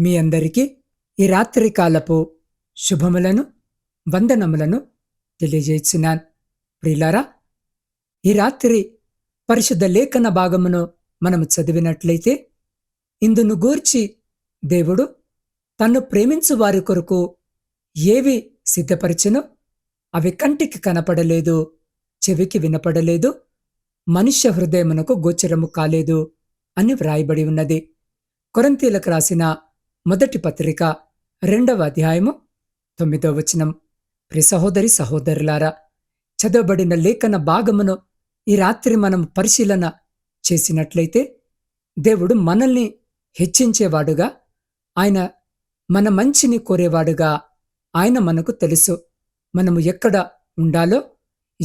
మీ అందరికీ ఈ రాత్రి కాలపు శుభములను వందనములను తెలియజేస్తున్నాను. ప్రిలారా ఈ రాత్రి పరిశుద్ధ లేఖన భాగమును మనము చదివినట్లయితే ఇందును గూర్చి దేవుడు తన్ను ప్రేమించు వారి కొరకు ఏవి సిద్ధపరిచినో అవి కంటికి కనపడలేదు చెవికి వినపడలేదు మనుష్య హృదయమునకు గోచరము కాలేదు అని వ్రాయబడి ఉన్నది. కొరంతీలకు రాసిన మొదటి పత్రిక రెండవ అధ్యాయము తొమ్మిదో వచనం. ప్రి సహోదరి సహోదరులారా చదవబడిన లేఖన భాగమును ఈ రాత్రి మనం పరిశీలన చేసినట్లయితే దేవుడు మనల్ని హెచ్చించేవాడుగా ఆయన మన మంచిని కోరేవాడుగా ఆయన మనకు తెలుసు. మనము ఎక్కడ ఉండాలో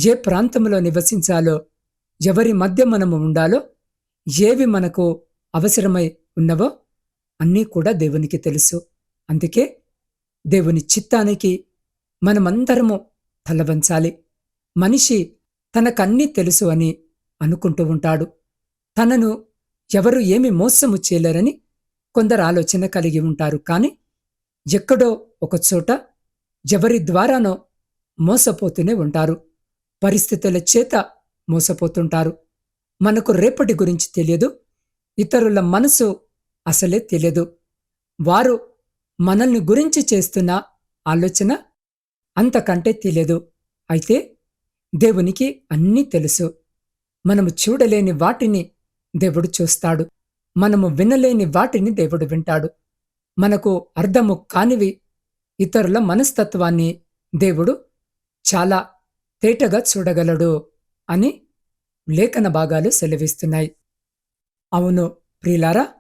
ఏ ప్రాంతంలో నివసించాలో ఎవరి మధ్య మనము ఉండాలో ఏవి మనకు అవసరమై ఉన్నవో అన్నీ కూడా దేవునికి తెలుసు. అందుకే దేవుని చిత్తానికి మనమందరము తలవంచాలి. మనిషి తనకన్నీ తెలుసు అని అనుకుంటూ ఉంటాడు. తనను ఎవరు ఏమి మోసము చేయలేరని కొందరు ఆలోచన కలిగి ఉంటారు. కాని ఎక్కడో ఒకచోట ఎవరి ద్వారానో మోసపోతూనే ఉంటారు. పరిస్థితుల చేత మోసపోతుంటారు. మనకు రేపటి గురించి తెలియదు. ఇతరుల మనసు అసలే తెలియదు వారు మనల్ని గురించి చేస్తున్న ఆలోచన అంతకంటే తెలియదు అయితే దేవునికి అన్నీ తెలుసు. మనము చూడలేని వాటిని దేవుడు చూస్తాడు. మనము వినలేని వాటిని దేవుడు వింటాడు. మనకు అర్థము కానివి ఇతరుల మనస్తత్వాన్ని దేవుడు చాలా తేటగా చూడగలడు అని లేఖన భాగాలు సెలవిస్తున్నాయి. అవును ప్రియులారా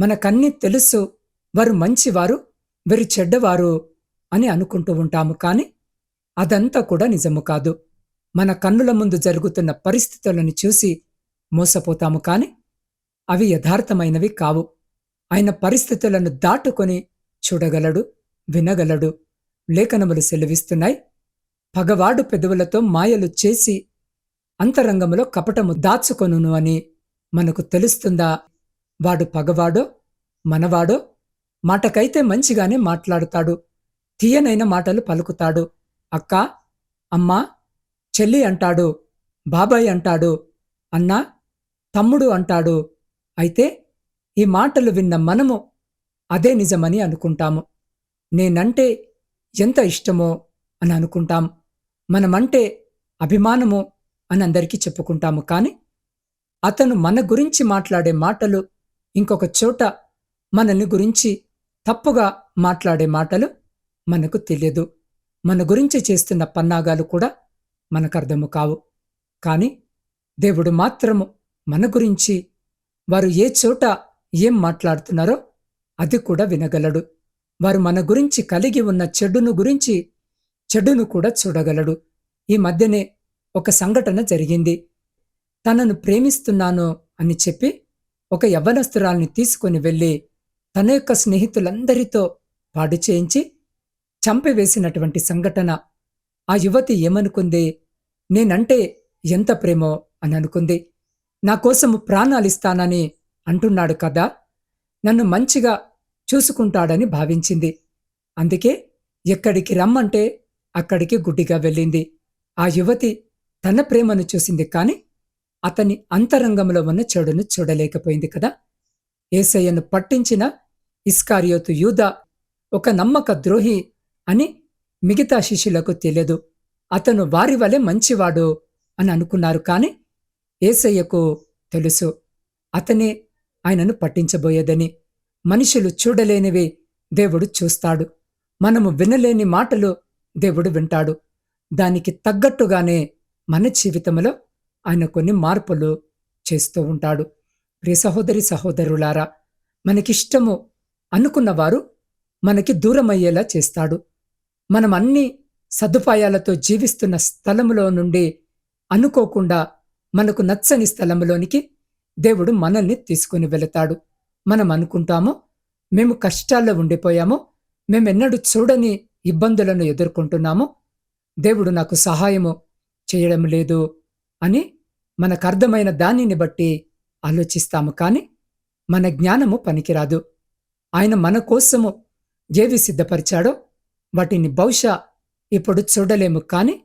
మనకన్నీ తెలుసు. వారు మంచివారు వీరు చెడ్డవారు అని అనుకుంటూ ఉంటాము కాని అదంతా కూడా నిజము కాదు. మన కన్నుల ముందు జరుగుతున్న పరిస్థితులను చూసి మోసపోతాము కాని అవి యథార్థమైనవి కావు. ఆయన పరిస్థితులను దాటుకొని చూడగలడు వినగలడు. లేఖనములు సెలవిస్తున్నాయి. పగవాడు పెదవులతో మాయలు చేసి అంతరంగములో కపటము దాచుకొనును అని మనకు తెలుస్తుందా? వాడు పగవాడో మనవాడో మాటకైతే మంచిగానే మాట్లాడుతాడు. తీయనైన మాటలు పలుకుతాడు. అక్క అమ్మా చెల్లి అంటాడు బాబాయ్ అంటాడు అన్నా తమ్ముడు అంటాడు. అయితే ఈ మాటలు విన్న మనము అదే నిజమని అనుకుంటాము. నేనంటే ఎంత ఇష్టమో అని అనుకుంటాం. మనమంటే అభిమానము అని అందరికీ చెప్పుకుంటాము. కాని అతను మన గురించి మాట్లాడే మాటలు ఇంకొక చోట మనల్ని గురించి తప్పుగా మాట్లాడే మాటలు మనకు తెలియదు. మన గురించి చేస్తున్న పన్నాగాలు కూడా మనకు అర్థము కావు. కాని దేవుడు మాత్రము మన గురించి వారు ఏ చోట ఏం మాట్లాడుతున్నారో అది కూడా వినగలడు. వారు మన గురించి కలిగి ఉన్న చెడును గురించి చెడును కూడా చూడగలడు. ఈ మధ్యనే ఒక సంఘటన జరిగింది. తనను ప్రేమిస్తున్నాను అని చెప్పి ఒక యవ్వనస్తురాల్ని తీసుకొని వెళ్ళి తన యొక్క స్నేహితులందరితో పాడు చేయించి చంపివేసినటువంటి సంఘటన ఆ యువతి ఏమనుకుంది? నేనంటే ఎంత ప్రేమో అని అనుకుంది. నా కోసం ప్రాణాలిస్తానని అంటున్నాడు కదా. నన్ను మంచిగా చూసుకుంటాడని భావించింది. అందుకే ఎక్కడికి రమ్మంటే అక్కడికి గుడ్డిగా వెళ్ళింది. ఆ యువతి తన ప్రేమను చూసింది కాని అతని అంతరంగంలో ఉన్న చెడును చూడలేకపోయింది కదా. ఏసయ్యను పట్టించిన ఇస్కారియోతు యూద ఒక నమ్మక ద్రోహి అని మిగతా శిష్యులకు తెలియదు. అతను వారి వలె మంచివాడు అని అనుకున్నారు కాని ఏసయ్యకు తెలుసు. అతనే ఆయనను పట్టించబోయేదని. మనుషులు చూడలేనివి దేవుడు చూస్తాడు. మనము వినలేని మాటలు దేవుడు వింటాడు. దానికి తగ్గట్టుగానే మన జీవితంలో ఆయన కొన్ని మార్పులు చేస్తూ ఉంటాడు. ప్రియ సహోదరి సహోదరులారా మనకిష్టము అనుకున్నవారు మనకి దూరమయ్యేలా చేస్తాడు. మనం అన్ని సదుపాయాలతో జీవిస్తున్న స్థలంలో నుండి అనుకోకుండా మనకు నచ్చని స్థలంలోనికి దేవుడు మనల్ని తీసుకుని వెళతాడు. మనం అనుకుంటామో మేము కష్టాల్లో ఉండిపోయామో మేమెన్నడూ చూడని ఇబ్బందులను ఎదుర్కొంటున్నామో దేవుడు నాకు సహాయము చేయడం లేదు అని మనకు అర్థమైన దానిని బట్టి ఆలోచిస్తాము కానీ మన జ్ఞానము పనికిరాదు. ఆయన మన కోసము ఏవి సిద్ధపరిచాడో వాటిని బహుశా ఇప్పుడు చూడలేము కాని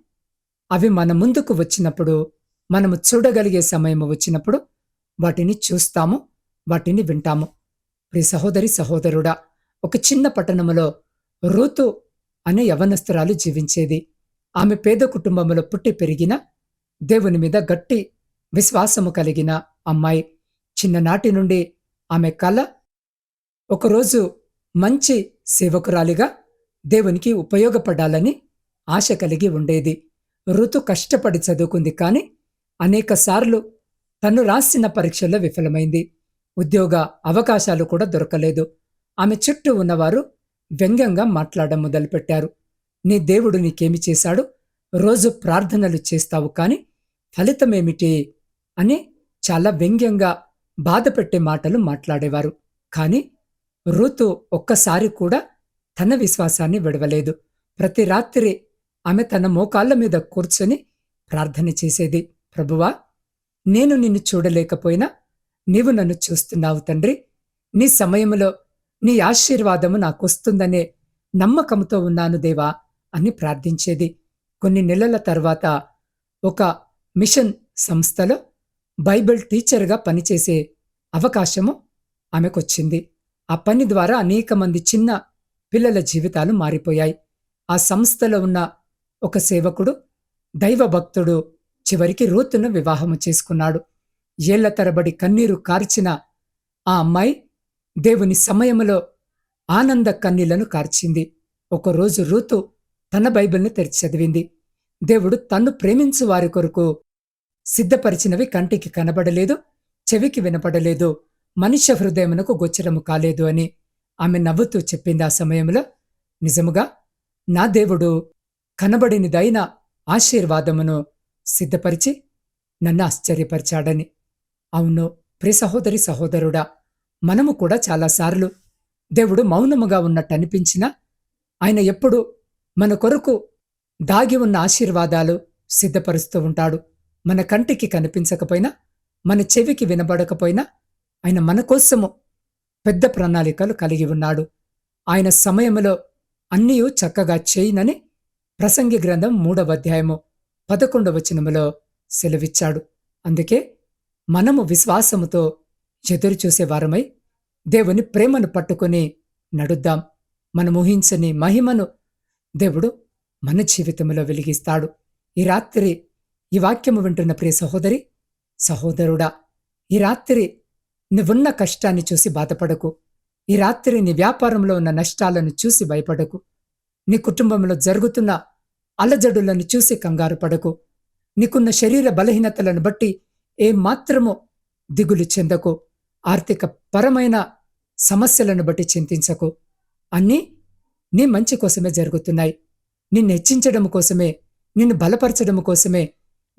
అవి మన ముందుకు వచ్చినప్పుడు మనము చూడగలిగే సమయం వచ్చినప్పుడు వాటిని చూస్తాము వాటిని వింటాము. ప్రి సహోదరి సహోదరుడా ఒక చిన్న పట్టణములో రూతు అనే యవనస్తురాలు జీవించేది. ఆమె పేద కుటుంబంలో పుట్టి పెరిగిన దేవుని మీద గట్టి విశ్వాసము కలిగిన అమ్మాయి. చిన్ననాటి నుండి ఆమె కళ ఒకరోజు మంచి సేవకురాలిగా దేవునికి ఉపయోగపడాలని ఆశ కలిగి ఉండేది. ఋతు కష్టపడి చదువుకుంది కాని అనేకసార్లు తను రాసిన పరీక్షల్లో విఫలమైంది. ఉద్యోగ అవకాశాలు కూడా దొరకలేదు. ఆమె చుట్టూ ఉన్నవారు వ్యంగ్యంగా మాట్లాడడం మొదలుపెట్టారు. నీ దేవుడు నీకేమి చేశాడు? రోజు ప్రార్థనలు చేస్తావు కాని ఫలితమేమిటి? అని చాలా వ్యంగ్యంగా బాధపెట్టే మాటలు మాట్లాడేవారు. కాని ఋతు ఒక్కసారి కూడా తన విశ్వాసాన్ని విడవలేదు. ప్రతి రాత్రి ఆమె తన మోకాళ్ళ మీద కూర్చొని ప్రార్థన చేసేది ప్రభువా నేను నిన్ను చూడలేకపోయినా నీవు నన్ను చూస్తున్నావు తండ్రి. నీ సమయంలో నీ ఆశీర్వాదము నాకొస్తుందనే నమ్మకంతో ఉన్నాను దేవా అని ప్రార్థించేది. కొన్ని నెలల తర్వాత ఒక మిషన్ సంస్థలో బైబిల్ టీచర్గా పనిచేసే అవకాశము ఆమెకొచ్చింది. ఆ పని ద్వారా అనేక మంది చిన్న పిల్లల జీవితాలు మారిపోయాయి. ఆ సంస్థలో ఉన్న ఒక సేవకుడు దైవభక్తుడు చివరికి రూతును వివాహము చేసుకున్నాడు. ఏళ్ళ తరబడి కన్నీరు కార్చిన ఆ అమ్మాయి దేవుని సమయములో ఆనంద కన్నీళ్ళను కార్చింది. ఒకరోజు రూతు తన బైబిల్ని తెరిచి చదివింది. దేవుడు తన్ను ప్రేమించు వారి కొరకు సిద్ధపరిచినవి కంటికి కనబడలేదు చెవికి వినపడలేదు మనుష్య హృదయమునకు గోచరము కాలేదు అని ఆమె నవ్వుతూ చెప్పింది ఆ సమయంలో. నిజముగా నా దేవుడు కనబడినిదైన ఆశీర్వాదమును సిద్ధపరిచి నన్ను ఆశ్చర్యపరిచాడని. అవును ప్రి సహోదరి సహోదరుడా మనము కూడా చాలాసార్లు దేవుడు మౌనముగా ఉన్నట్టు అనిపించినా ఆయన ఎప్పుడు మన కొరకు దాగి ఉన్న ఆశీర్వాదాలు సిద్ధపరుస్తూ ఉంటాడు. మన కంటికి కనిపించకపోయినా మన చెవికి వినబడకపోయినా ఆయన మన కోసము పెద్ద ప్రణాళికలు కలిగి ఉన్నాడు. ఆయన సమయంలో అన్నీ చక్కగా చేయనని ప్రసంగి గ్రంథం మూడవ అధ్యాయము పదకొండవ వచనములో సెలవిచ్చాడు. అందుకే మనము విశ్వాసముతో ఎదురు దేవుని ప్రేమను పట్టుకొని నడుద్దాం. మనం ఊహించని మహిమను దేవుడు మన జీవితంలో వెలిగిస్తాడు. ఈ రాత్రి ఈ వాక్యము వింటున్న ప్రియ సహోదరి సహోదరుడా ఈ రాత్రి నువ్వున్న కష్టాన్ని చూసి బాధపడకు. ఈ రాత్రి నీ వ్యాపారంలో ఉన్న నష్టాలను చూసి భయపడకు. నీ కుటుంబంలో జరుగుతున్న అలజడులను చూసి కంగారు పడకు. నీకున్న శరీర బలహీనతలను బట్టి ఏ మాత్రము దిగులు చెందకు. ఆర్థిక పరమైన సమస్యలను బట్టి చింతించకు. అన్నీ నీ మంచి కోసమే జరుగుతున్నాయి. నిన్ను హెచ్చించడం కోసమే నిన్ను బలపరచడం కోసమే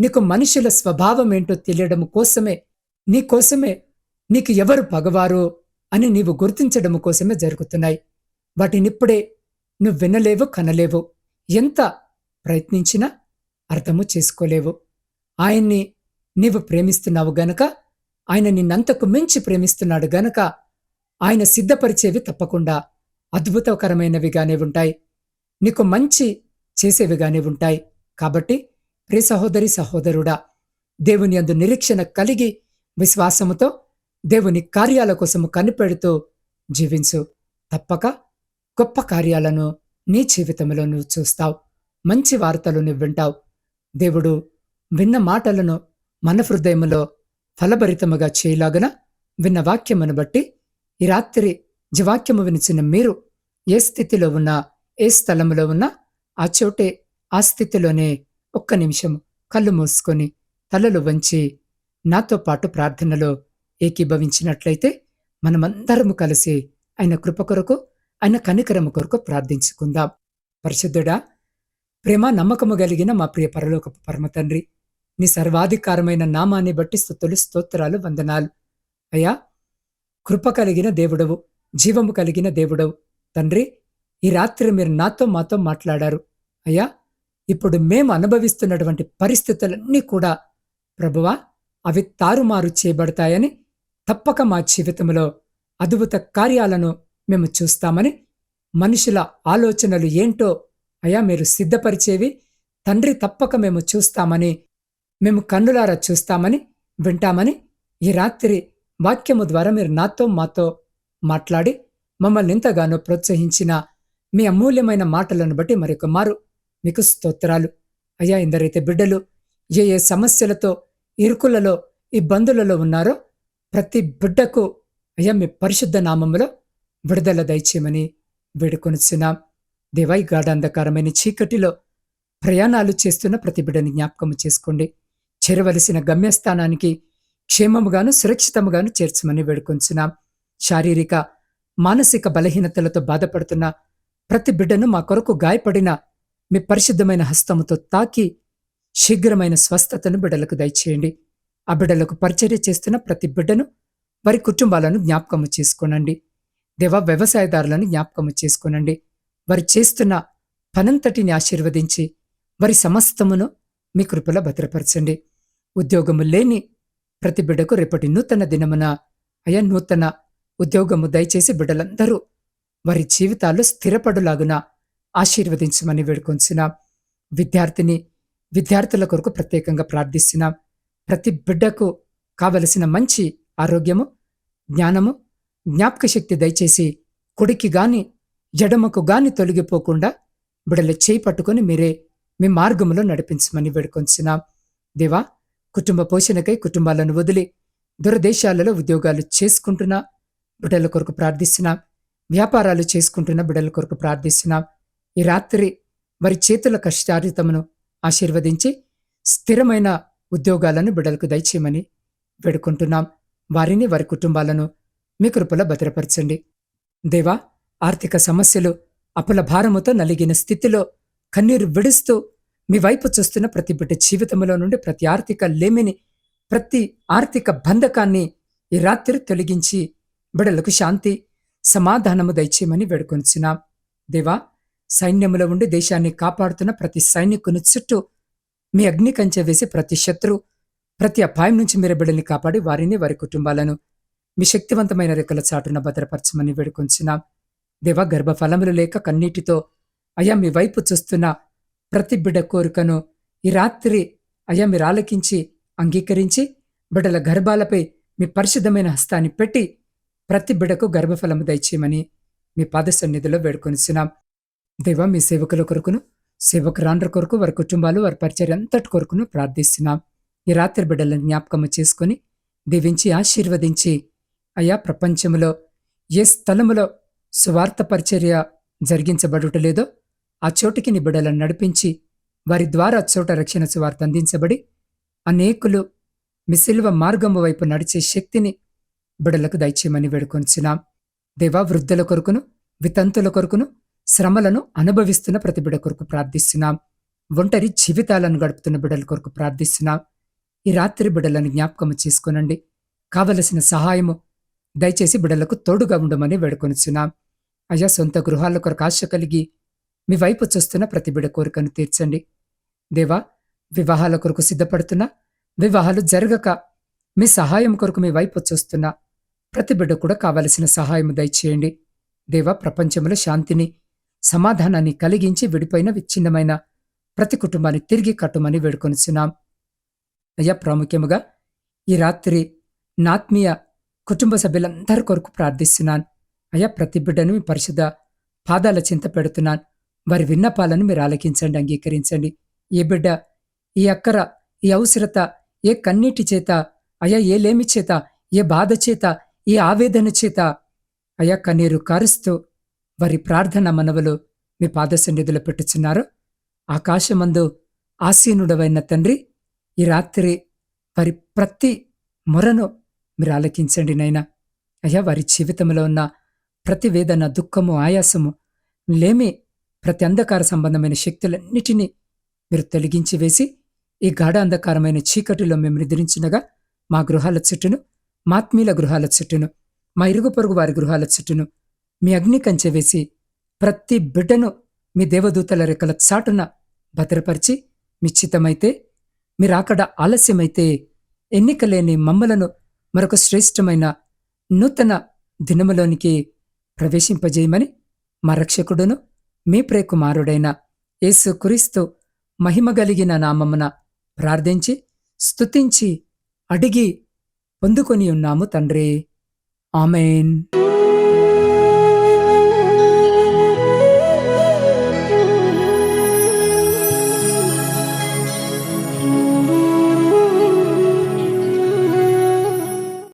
నీకు మనుషుల స్వభావం ఏంటో తెలియడం కోసమే నీ కోసమే నీకు ఎవరు పగవారో అని నీవు గుర్తించడం కోసమే జరుగుతున్నాయి. వాటినిప్పుడే నువ్వు వినలేవు కనలేవు. ఎంత ప్రయత్నించినా అర్థము చేసుకోలేవు. ఆయన్ని నీవు ప్రేమిస్తున్నావు గనక ఆయన నిన్నంతకు మించి ప్రేమిస్తున్నాడు గనక ఆయన సిద్ధపరిచేవి తప్పకుండా అద్భుతకరమైనవిగానే ఉంటాయి. నీకు మంచి చేసేవిగానే ఉంటాయి. కాబట్టి ప్రే సహోదరి సహోదరుడా దేవుని అందు నిరీక్షణ కలిగి విశ్వాసముతో దేవుని కార్యాల కోసము కనిపెడుతూ జీవించు. తప్పక గొప్ప కార్యాలను నీ జీవితంలో నువ్వు చూస్తావు. మంచి వార్తలు నువ్వు వింటావు. దేవుడు విన్న మాటలను మన హృదయములో ఫలభరితముగా చేయలాగన విన్న వాక్యమును బట్టి ఈ రాత్రి జీవాక్యము వినిచిన మీరు ఏ స్థితిలో ఉన్నా ఏ స్థలములో ఉన్నా ఆ చోటే ఆ స్థితిలోనే ఒక్క నిమిషం కళ్ళు మూసుకొని తలలు వంచి నాతో పాటు ప్రార్థనలో ఏకీభవించినట్లయితే మనమందరము కలిసి ఆయన కృప కొరకు ఆయన కనికరము కొరకు ప్రార్థించుకుందాం. పరిశుద్ధుడా ప్రేమ నమ్మకము కలిగిన మా ప్రియ పరలోకపు పరమ తండ్రి నీ సర్వాధికారమైన నామాన్ని బట్టి స్థుతులు స్తోత్రాలు వందనాలు. అయ్యా కృప కలిగిన దేవుడవు జీవము కలిగిన దేవుడవు. తండ్రి ఈ రాత్రి మీరు నాతో మాతో మాట్లాడారు. అయ్యా ఇప్పుడు మేము అనుభవిస్తున్నటువంటి పరిస్థితులన్నీ కూడా ప్రభువా అవి తారుమారు చేయబడతాయని తప్పక మా జీవితంలో అద్భుత కార్యాలను మేము చూస్తామని మనుషుల ఆలోచనలు ఏంటో అయా మీరు సిద్ధపరిచేవి తండ్రి తప్పక మేము చూస్తామని మేము కన్నులారా చూస్తామని వింటామని ఈ రాత్రి వాక్యము ద్వారా మీరు నాతో మాతో మాట్లాడి మమ్మల్ని ఎంతగానో ప్రోత్సహించిన మీ అమూల్యమైన మాటలను బట్టి మరొక మారు మీకు స్తోత్రాలు అయ్యా ఎందరైతే బిడ్డలు ఏ ఏ సమస్యలతో ఇరుకులలో ఇబ్బందులలో ఉన్నారో ప్రతి బిడ్డకు అయ్యా మీ పరిశుద్ధ నామంలో విడుదల దయచేయమని వేడుకొనిచున్నాం. దేవై గాఢాంధకారమైన చీకటిలో ప్రయాణాలు చేస్తున్న ప్రతి బిడ్డని జ్ఞాపకము చేసుకోండి. చేరవలసిన గమ్యస్థానానికి క్షేమముగాను సురక్షితముగాను చేర్చమని వేడుకొంచున్నాం శారీరక మానసిక బలహీనతలతో బాధపడుతున్న ప్రతి బిడ్డను మా కొరకు గాయపడిన మీ పరిశుద్ధమైన హస్తముతో తాకి శీఘ్రమైన స్వస్థతను బిడ్డలకు దయచేయండి. ఆ బిడ్డలకు పరిచర్య చేస్తున్న ప్రతి బిడ్డను వారి కుటుంబాలను జ్ఞాపకము చేసుకోనండి. దేవ వ్యవసాయదారులను జ్ఞాపకము చేసుకోనండి. వారు చేస్తున్న పనంతటిని ఆశీర్వదించి వారి సమస్తమును మీ కృపలో భద్రపరచండి. ఉద్యోగము లేని ప్రతి బిడ్డకు రేపటి నూతన దినమున అయా నూతన ఉద్యోగము దయచేసి బిడ్డలందరూ వారి జీవితాల్లో స్థిరపడులాగున ఆశీర్వదించమని వేడుకొంచిన విద్యార్థిని విద్యార్థుల కొరకు ప్రత్యేకంగా ప్రార్థిస్తున్న ప్రతి బిడ్డకు కావలసిన మంచి ఆరోగ్యము జ్ఞానము జ్ఞాపక శక్తి దయచేసి కుడికి గాని ఎడమకు గాని తొలగిపోకుండా బిడల చేయి పట్టుకొని మీరే మీ మార్గములో నడిపించమని వేడుకొంచిన దేవా కుటుంబ పోషణకై కుటుంబాలను వదిలి దురదేశాలలో ఉద్యోగాలు చేసుకుంటున్నా బిడ్డల కొరకు ప్రార్థిస్తున్నాం వ్యాపారాలు చేసుకుంటున్న బిడ్డల కొరకు ప్రార్థిస్తున్నాం ఈ రాత్రి వారి చేతుల కష్టారితమును ఆశీర్వదించి స్థిరమైన ఉద్యోగాలను బిడ్డలకు దయచేయమని వేడుకుంటున్నాం. వారిని వారి కుటుంబాలను మీ కృపలో భద్రపరచండి. దేవా ఆర్థిక సమస్యలు అప్పుల భారముతో నలిగిన స్థితిలో కన్నీరు విడుస్తూ మీ వైపు చూస్తున్న ప్రతి బిడ్డ జీవితంలో నుండి ప్రతి ఆర్థిక లేమిని ప్రతి ఆర్థిక బంధకాన్ని ఈ రాత్రి తొలగించి బిడలకు శాంతి సమాధానము దయచేయమని వేడుకొనిచున్నాం దేవా సైన్యములో ఉండి దేశాన్ని కాపాడుతున్న ప్రతి సైనికుని చుట్టూ మీ అగ్ని కంచె వేసి ప్రతి శత్రు ప్రతి అపాయం నుంచి మీరు బిడ్డల్ని కాపాడి వారిని వారి కుటుంబాలను మీ శక్తివంతమైన రెక్కల చాటున భద్రపరచమని వేడుకొంచున్నాం. దేవ గర్భఫలములు లేక కన్నీటితో అయా మీ వైపు చూస్తున్న ప్రతి బిడ్డ కోరికను ఈ రాత్రి అయా మీరు ఆలకించి అంగీకరించి బిడ్డల గర్భాలపై మీ పరిశుద్ధమైన హస్తాన్ని పెట్టి ప్రతి బిడకు గర్భఫలము దయచేయమని మీ పాద సన్నిధిలో వేడుకొనిస్తున్నాం దేవా మీ సేవకుల కొరకును సేవకురాండ్ర కొరకు వారి కుటుంబాలు వారి పరిచయం అంతటి కొరకును ప్రార్థిస్తున్నాం. ఈ రాత్రి బిడ్డలను జ్ఞాపకము చేసుకొని దీవించి ఆశీర్వదించి అయా ప్రపంచములో ఏ స్థలములో సువార్త పరిచర్య జరిగించబడుటలేదో ఆ చోటికి నీ బిడ్డలను నడిపించి వారి ద్వారా చోట రక్షణ సువార్త అందించబడి అనేకులు మిసిల్వ మార్గము వైపు నడిచే శక్తిని బిడలకు దయచేయమని వేడుకొంచున్నాం. దేవా వృద్ధుల కొరకును వితంతుల కొరకును శ్రమలను అనుభవిస్తున్న ప్రతి బిడ కొరకు ప్రార్థిస్తున్నాం. ఒంటరి జీవితాలను గడుపుతున్న బిడల కొరకు ప్రార్థిస్తున్నాం. ఈ రాత్రి బిడలను జ్ఞాపకము చేసుకునండి. కావలసిన సహాయము దయచేసి బిడలకు తోడుగా ఉండమని వేడుకొనిచున్నాం. అయ్యా సొంత గృహాల కొరకు ఆశ కలిగి మీ వైపు చూస్తున్న ప్రతి బిడ కోరికను తీర్చండి. దేవా వివాహాల కొరకు సిద్ధపడుతున్నా. వివాహాలు జరగక మీ సహాయం కొరకు మీ వైపు చూస్తున్నా. ప్రతి బిడ్డ కూడా కావలసిన సహాయం దయచేయండి. దేవా ప్రపంచంలో శాంతిని సమాధానాన్ని కలిగించి విడిపోయిన విచ్ఛిన్నమైన ప్రతి కుటుంబాన్ని తిరిగి కట్టుమని వేడుకొనిచున్నాం. అయ్యా ప్రాముఖ్యముగా ఈ రాత్రి నాత్మీయ కుటుంబ సభ్యులందరి కొరకు ప్రార్థిస్తున్నాను. అయ్యా ప్రతి బిడ్డను మీ పరిశుద్ధ పాదాల చింత పెడుతున్నాను. వారి విన్నపాలను మీరు ఆలకించండి అంగీకరించండి. ఏ బిడ్డ ఈ అక్కర ఈ అవసరత ఏ కన్నీటి చేత అయ్యా ఏ లేమి చేత ఏ బాధ చేత ఏ ఆవేదన చేత అయ్యా కన్నీరు కారుస్తూ వారి ప్రార్థన మనవలు మీ పాదసన్నిధిలో పెట్టుచున్నారు. ఆకాశమందు ఆసీనుడవైన తండ్రి ఈ రాత్రి వారి ప్రతి మొరను మీరు ఆలకించండి నైనా అయ్యా వారి జీవితంలో ఉన్న ప్రతి వేదన దుఃఖము ఆయాసము లేమి ప్రతి అంధకార సంబంధమైన శక్తులన్నిటినీ మీరు తొలగించి వేసి ఈ గాఢ అంధకారమైన చీకటిలో మేము నిద్రించినగా మా గృహాల చుట్టూను మాత్మీల గృహాల చుట్టూను మా ఇరుగు పొరుగు వారి గృహాల చుట్టూను మీ అగ్ని కంచె వేసి ప్రతి బిడ్డను మీ దేవదూతల రెక్కల చాటున భద్రపరిచి నిశ్చితమైతే మీరాకడ ఆలస్యమైతే ఎన్నికలేని మమ్మలను మరొక శ్రేష్టమైన నూతన దినములోనికి ప్రవేశింపజేయమని మా రక్షకుడును మీ ప్రేకుమారుడైన యేసు క్రీస్తు మహిమగలిగిన నామమున ప్రార్థించి స్తుతించి అడిగి పొందుకొని ఉన్నాము తండ్రి. ఆమెన్.